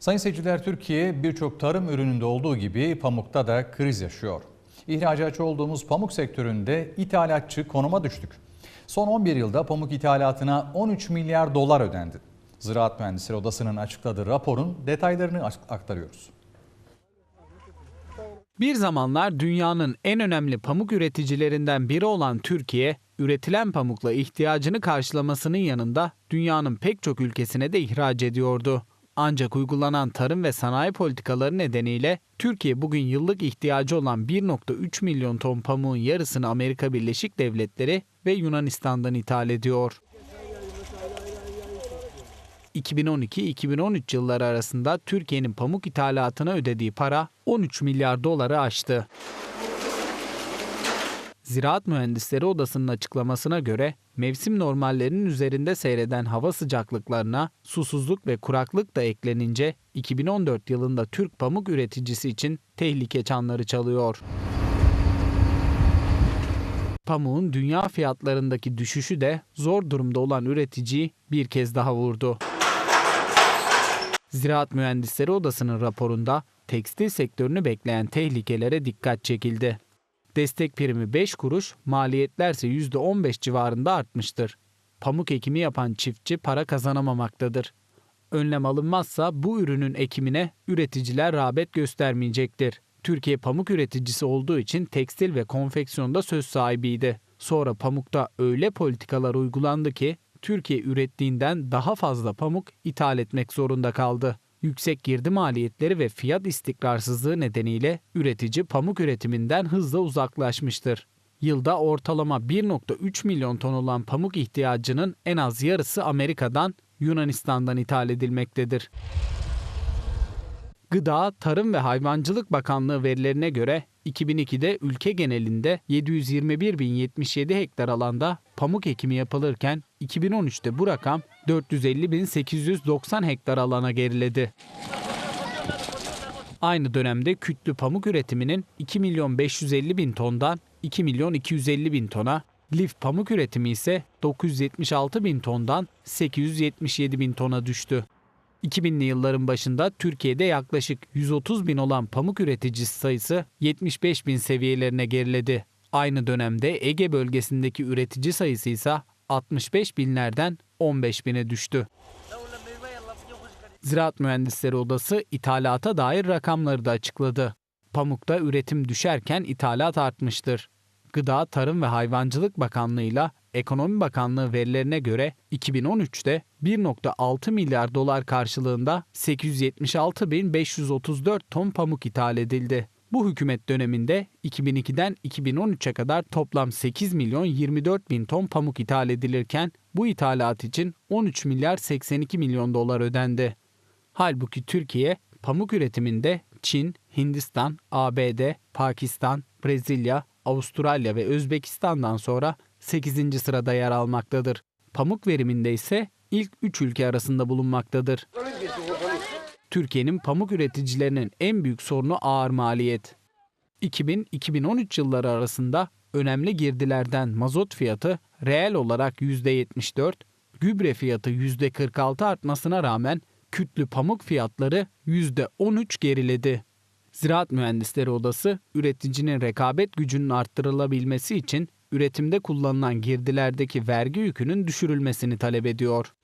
Sayın seyirciler Türkiye birçok tarım ürününde olduğu gibi pamukta da kriz yaşıyor. İhracatçı olduğumuz pamuk sektöründe ithalatçı konuma düştük. Son 11 yılda pamuk ithalatına 13 milyar dolar ödendi. Ziraat Mühendisleri Odası'nın açıkladığı raporun detaylarını aktarıyoruz. Bir zamanlar dünyanın en önemli pamuk üreticilerinden biri olan Türkiye, üretilen pamukla ihtiyacını karşılamasının yanında dünyanın pek çok ülkesine de ihraç ediyordu. Ancak uygulanan tarım ve sanayi politikaları nedeniyle Türkiye bugün yıllık ihtiyacı olan 1.3 milyon ton pamuğun yarısını Amerika Birleşik Devletleri ve Yunanistan'dan ithal ediyor. 2012-2013 yılları arasında Türkiye'nin pamuk ithalatına ödediği para 13 milyar doları aştı. Ziraat Mühendisleri Odası'nın açıklamasına göre mevsim normallerinin üzerinde seyreden hava sıcaklıklarına susuzluk ve kuraklık da eklenince 2014 yılında Türk pamuk üreticisi için tehlike çanları çalıyor. Pamuğun dünya fiyatlarındaki düşüşü de zor durumda olan üreticiyi bir kez daha vurdu. Ziraat Mühendisleri Odası'nın raporunda tekstil sektörünü bekleyen tehlikelere dikkat çekildi. Destek primi 5 kuruş, maliyetlerse %15 civarında artmıştır. Pamuk ekimi yapan çiftçi para kazanamamaktadır. Önlem alınmazsa bu ürünün ekimine üreticiler rağbet göstermeyecektir. Türkiye pamuk üreticisi olduğu için tekstil ve konfeksiyonda söz sahibiydi. Sonra pamukta öyle politikalar uygulandı ki Türkiye ürettiğinden daha fazla pamuk ithal etmek zorunda kaldı. Yüksek girdi maliyetleri ve fiyat istikrarsızlığı nedeniyle üretici pamuk üretiminden hızla uzaklaşmıştır. Yılda ortalama 1.3 milyon ton olan pamuk ihtiyacının en az yarısı Amerika'dan, Yunanistan'dan ithal edilmektedir. Gıda, Tarım ve Hayvancılık Bakanlığı verilerine göre 2002'de ülke genelinde 721.077 hektar alanda pamuk ekimi yapılırken 2013'te bu rakam 450.890 hektar alana geriledi. Aynı dönemde kütlü pamuk üretiminin 2 milyon 550 bin tondan 2 milyon 250 bin tona, lif pamuk üretimi ise 976 bin tondan 877 bin tona düştü. 2000'li yılların başında Türkiye'de yaklaşık 130 bin olan pamuk üreticisi sayısı 75 bin seviyelerine geriledi. Aynı dönemde Ege bölgesindeki üretici sayısı ise 65 binlerden 15 bine düştü. Ziraat Mühendisleri Odası ithalata dair rakamları da açıkladı. Pamukta üretim düşerken ithalat artmıştır. Gıda, Tarım ve Hayvancılık Bakanlığı ile Ekonomi Bakanlığı verilerine göre 2013'te 1.6 milyar dolar karşılığında 876.534 ton pamuk ithal edildi. Bu hükümet döneminde 2002'den 2013'e kadar toplam 8 milyon 24 bin ton pamuk ithal edilirken bu ithalat için 13 milyar 82 milyon dolar ödendi. Halbuki Türkiye pamuk üretiminde Çin, Hindistan, ABD, Pakistan, Brezilya, Avustralya ve Özbekistan'dan sonra 8. sırada yer almaktadır. Pamuk veriminde ise ilk 3 ülke arasında bulunmaktadır. Türkiye'nin pamuk üreticilerinin en büyük sorunu ağır maliyet. 2000-2013 yılları arasında önemli girdilerden mazot fiyatı reel olarak %74, gübre fiyatı %46 artmasına rağmen kütlü pamuk fiyatları %13 geriledi. Ziraat Mühendisleri Odası, üreticinin rekabet gücünün arttırılabilmesi için üretimde kullanılan girdilerdeki vergi yükünün düşürülmesini talep ediyor.